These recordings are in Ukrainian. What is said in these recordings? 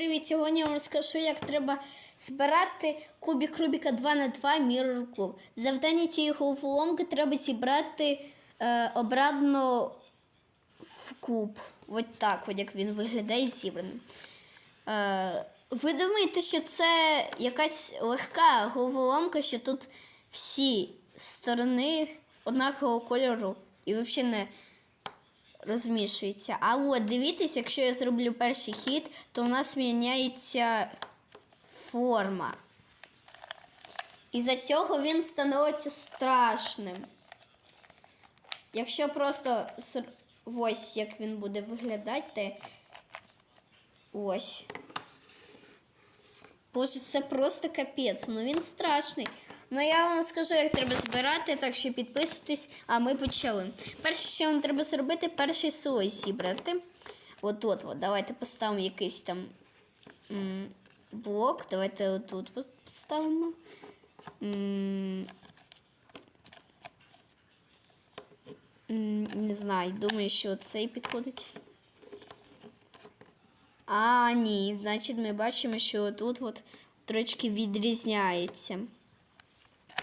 привіт! Сьогодні я вам розкажу, як треба збирати кубик Рубіка 2 на 2 Mirror. Завдання цієї головоломки треба зібрати е, обратно в куб. Ось так, от як він виглядає зібраним. Е, ви думаєте, що це якась легка головоломка, що тут всі сторони однакового кольору і взагалі не розмішується. А от дивіться, якщо я зроблю перший хід, то у нас міняється форма. І за цього він становиться страшним. Якщо просто ось як він буде виглядати, ось. Боже, це просто капець. Ну він страшний. Ну я вам скажу, як треба збирати, так що підписуйтесь, а ми почали. Перше, що вам треба зробити, перший слой зібрати. От от. Давайте поставимо якийсь там м, блок. Давайте отут поставимо. М, не знаю, думаю, що цей підходить. А, ні, значить ми бачимо, що тут от трошки відрізняється.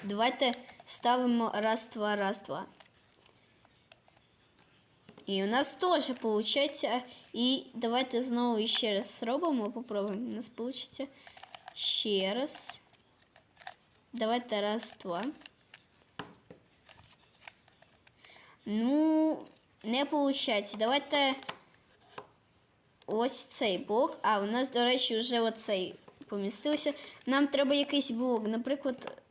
Давайте ставимо раз, два, раз, два. І у нас теж виходить. І давайте знову ще раз зробимо, попробуємо. У нас вийде ще раз. Давайте раз, два. Ну, не виходить. Давайте ось цей блок. А, у нас, до речі, вже оцей помістився. Нам треба якийсь блок. Наприклад,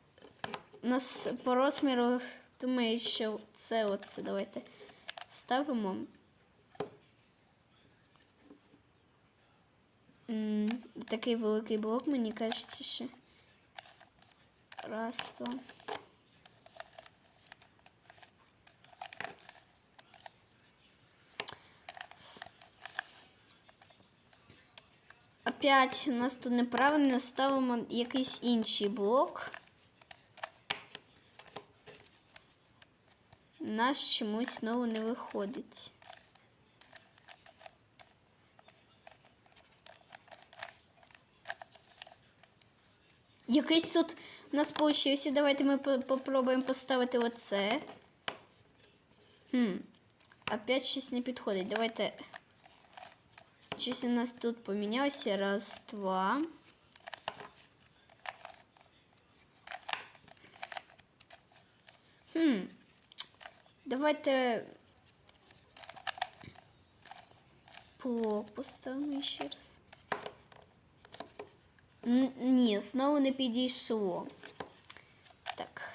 нас по розміру, думаю, що це оце. Давайте ставимо. Такий великий блок, мені кажеться, ще. Раз, два. Опять у нас тут неправильно ставимо якийсь інший блок. Наш чомусь знову не виходить. Якийсь тут у нас получився. Давайте ми по- попробуємо поставити оце. Хм. Опять щось не підходить. Давайте. Щось у нас тут помінялося. Раз, два. Хм. Давайте блок поставимо ще раз. Н- Ні, знову не підійшло. Так.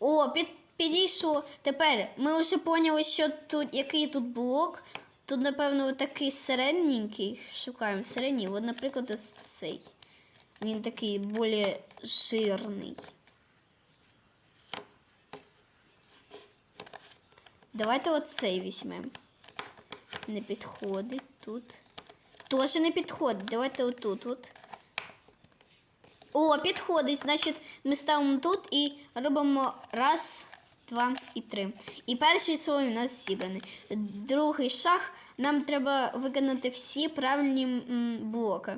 О, під, підійшло. Тепер ми вже поняли, що тут, який тут блок. Тут, напевно, такий середненький. Шукаємо середній. От, наприклад, ось цей. Він такий більш жирний. Давайте оцей візьмемо. Не підходить тут. Тоже не підходить. Давайте отут. От. О, підходить. Значить, ми ставимо тут і робимо раз, два і три. І перший слой у нас зібраний. Другий шаг. Нам треба виконати всі правильні блоки.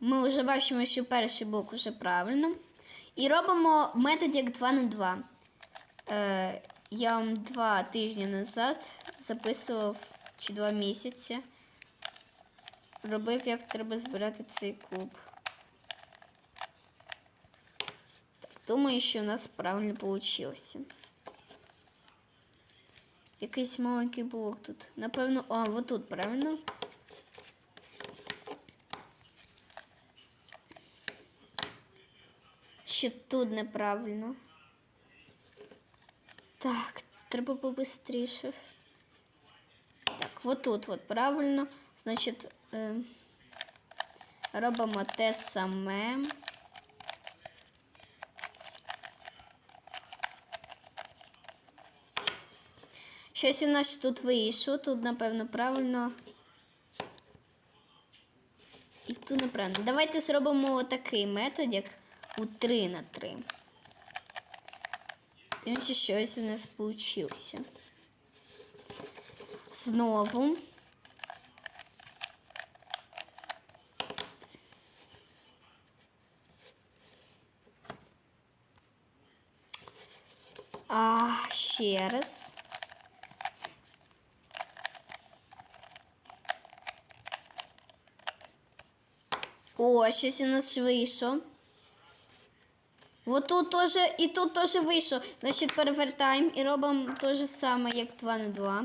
Ми вже бачимо, що перший блок вже правильно. І робимо метод як 2 на 2. Е, я вам два тижні назад записував чи два місяці. Робив, як треба збирати цей куб. Думаю, що у нас правильно вийшло. Якийсь маленький блок тут. Напевно, а, вот тут правильно. Ще тут неправильно. Так, треба побыстріше. Так, вот тут вот правильно. Значить, е, робимо те саме. Щось нас тут вийшло, тут, напевно, правильно. І тут неправильно. Давайте зробимо такий метод, як у 3 на 3. І еще а, щось у нас получился. Знову. А еще раз. О, сейчас у нас вийшло. Вот тут тоже, і тут теж вийшло. Значить, перевертаємо і робимо те ж саме, як 2 на 2.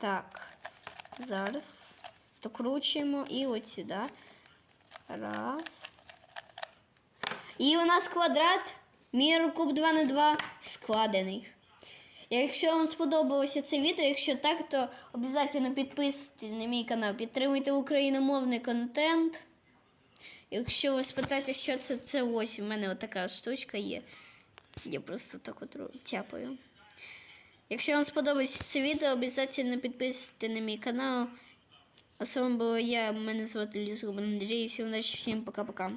Так. Зараз. Докручуємо і от сюди. Раз. І у нас квадрат мір куб 2 на 2 складений. Якщо вам сподобалося це відео, якщо так, то обов'язково підписуйтесь на мій канал, підтримуйте україномовний контент. Якщо ви спитаєте, що це, це ось, у мене отака штучка є. Я просто так от тяпаю. Якщо вам сподобається це відео, обов'язково підписуйтесь на мій канал. А з вами була я, мене звати Ліза Андрій. Всім удачі, всім пока-пока.